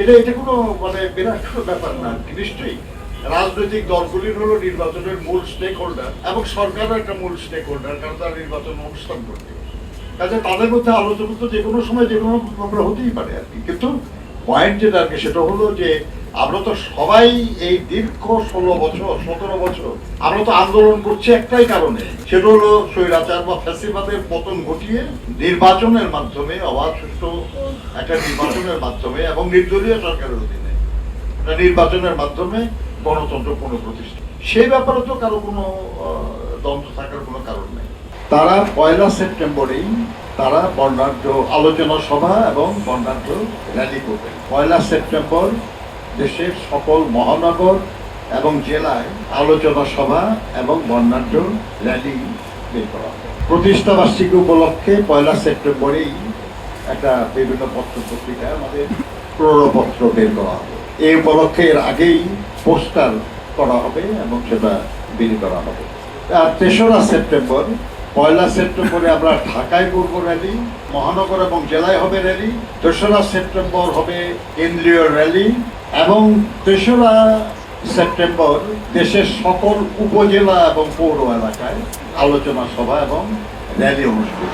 এটা এটা কোনো মানে বিরাট কোনো ব্যাপার না, নিশ্চয়ই। রাজনৈতিক দলগুলির হলো নির্বাচনের মূল স্টেক হোল্ডার এবং সরকারও একটা মূল স্টেক হোল্ডার কারণ তারা নির্বাচন অনুষ্ঠান করতে কাজে তাদের মধ্যে আলোচনা তো যে কোনো সময় যে কোনো আমরা হতেই পারে আর কি। কিন্তু পয়েন্ট যেটা আর কি, সেটা হলো যে আমরা তো সবাই এই দীর্ঘ ষোলো বছর, সতেরো বছর আমরা তো আন্দোলন করছি একটাই কারণে। সেটা হলো স্বৈরাচার বা ফ্যাসিবাদের পতন ঘটিয়ে নির্বাচনের মাধ্যমে অবাধ সুষ্ঠু একটা নির্বাচনের মাধ্যমে এবং নির্দলীয় সরকারের অধীনে। নির্বাচনের মাধ্যমে গণতন্ত্র পুনঃপ্রতিষ্ঠা। সেই ব্যাপারে তো কারও কোনো দ্বন্দ্ব থাকার কোনো কারণ নেই। তারা পয়লা সেপ্টেম্বরেই তারা বর্ণাঢ্য আলোচনা সভা এবং বর্ণাঢ্য র্যালি করবে। পয়লা সেপ্টেম্বর দেশের সকল মহানগর এবং জেলায় আলোচনা সভা এবং বর্ণাঢ্য র্যালি বের করা হবে। প্রতিষ্ঠাবার্ষিকী উপলক্ষে পয়লা সেপ্টেম্বরেই একটা বিভিন্ন পত্র পত্রিকায় আমাদের প্রণপত্র বের করা হবে। এই উপলক্ষে এর আগেই পোস্টার করা হবে এবং সেটা বিলি করা হবে। আর তেসরা সেপ্টেম্বর, পয়লা সেপ্টেম্বরে আমরা ঢাকায় করব র্যালি, মহানগর এবং জেলায় হবে র্যালি, তেসরা সেপ্টেম্বর হবে কেন্দ্রীয় র্যালি এবং তেসরা সেপ্টেম্বর দেশের সকল উপজেলা এবং পৌর এলাকায় আলোচনা সভা এবং র্যালি অনুষ্ঠিত